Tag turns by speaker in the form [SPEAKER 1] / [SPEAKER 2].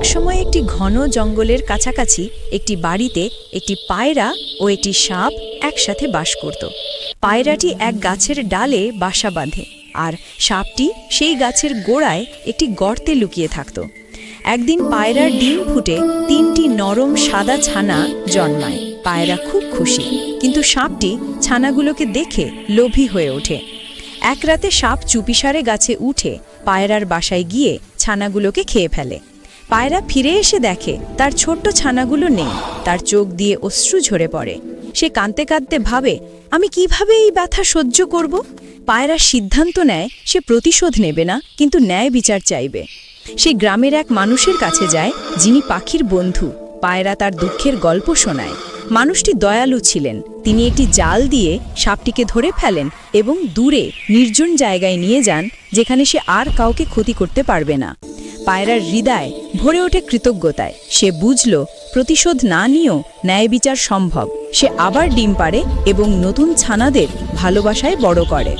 [SPEAKER 1] একসময় একটি ঘন জঙ্গলের কাছাকাছি একটি বাড়িতে একটি পায়রা ও একটি সাপ একসাথে বাস করত। পায়রাটি এক গাছের ডালে বাসা বাঁধে আর সাপটি সেই গাছের গোড়ায় একটি গর্তে লুকিয়ে থাকত। একদিন পায়রার ডিম ফুটে তিনটি নরম সাদা ছানা জন্মায়। পায়রা খুব খুশি, কিন্তু সাপটি ছানাগুলোকে দেখে লোভী হয়ে ওঠে। এক রাতে সাপ চুপিসারে গাছে উঠে পায়রার বাসায় গিয়ে ছানাগুলোকে খেয়ে ফেলে। পায়রা ফিরে এসে দেখে, তার ছোট্ট ছানাগুলো নেই। তার চোখ দিয়ে অশ্রু ঝরে পড়ে। সে কাঁদতে কাঁদতে ভাবে, আমি কীভাবে এই ব্যথা সহ্য করব? পায়রা সিদ্ধান্ত নেয়, সে প্রতিশোধ নেবে না, কিন্তু ন্যায় বিচার চাইবে। সে গ্রামের এক মানুষের কাছে যায়, যিনি পাখির বন্ধু। পায়রা তার দুঃখের গল্প শোনায়। মানুষটি দয়ালু ছিলেন। তিনি একটি জাল দিয়ে সাপটিকে ধরে ফেলেন এবং দূরে নির্জন জায়গায় নিয়ে যান, যেখানে সে আর কাউকে ক্ষতি করতে পারবে না। পায়রার হৃদয় ভরে ওঠে কৃতজ্ঞতায়। সে বুঝল, প্রতিশোধ না নিয়েও ন্যায় বিচার সম্ভব। সে আবার ডিম পাড়ে এবং নতুন ছানাদের ভালোবাসায় বড় করে।